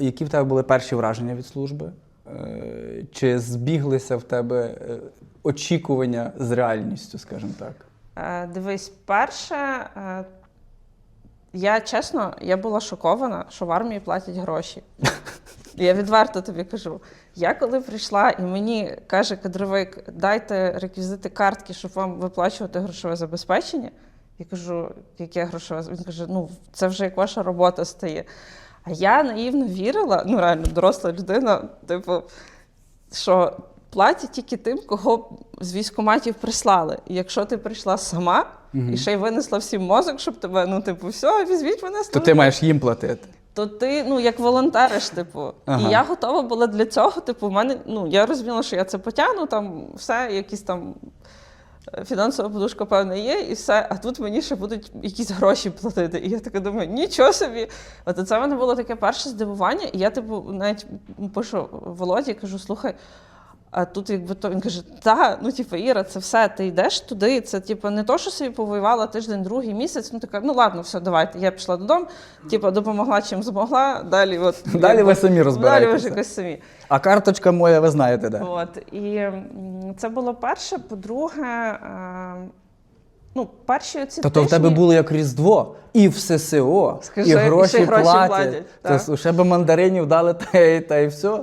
Які в тебе були перші враження від служби? Е, Чи збіглися в тебе е, очікування з реальністю, скажімо так? Е, Дивись, перше, я чесно, я була шокована, що в армії платять гроші. Я відверто тобі кажу. Я коли прийшла і мені каже кадровик, дайте реквізити картки, щоб вам виплачувати грошове забезпечення. Я кажу, яке грошове? Він каже, ну це вже як ваша робота стає. А я наївно вірила, ну реально доросла людина, типу, що платять тільки тим, кого з військкоматів прислали. І якщо ти прийшла сама і ще й винесла всім мозок, щоб тебе, ну, типу, все, візьміть мене з То ти маєш їм платити. то ти ну як волонтериш, типу. Ага. І я готова була для цього. Типу, в мене ну я розуміла, що я це потягну, там все, якісь там фінансова подушка, певна, є, і все. А тут мені ще будуть якісь гроші платити. І я таке думаю, нічого собі. От це в мене було таке перше здивування. І я, типу, навіть пишу Володі, кажу, слухай. А тут, якби то він каже: та, ну типу, Іра, це все, ти йдеш туди. Це типу не то, що собі повоювала тиждень, другий місяць. Ну така, ну ладно, все, давайте. Я пішла додому, типу, допомогла чим змогла. Далі, от Далі якби, ви самі Далі ви ж якось самі. А карточка моя, ви знаєте, де? От і це було перше. По-друге, е, ну, перші оці Тобто в тебе було як Різдво, і в ССО, Скажи, і і гроші, ще гроші платять. платять, так. ще би мандаринів дали, та й, та й все.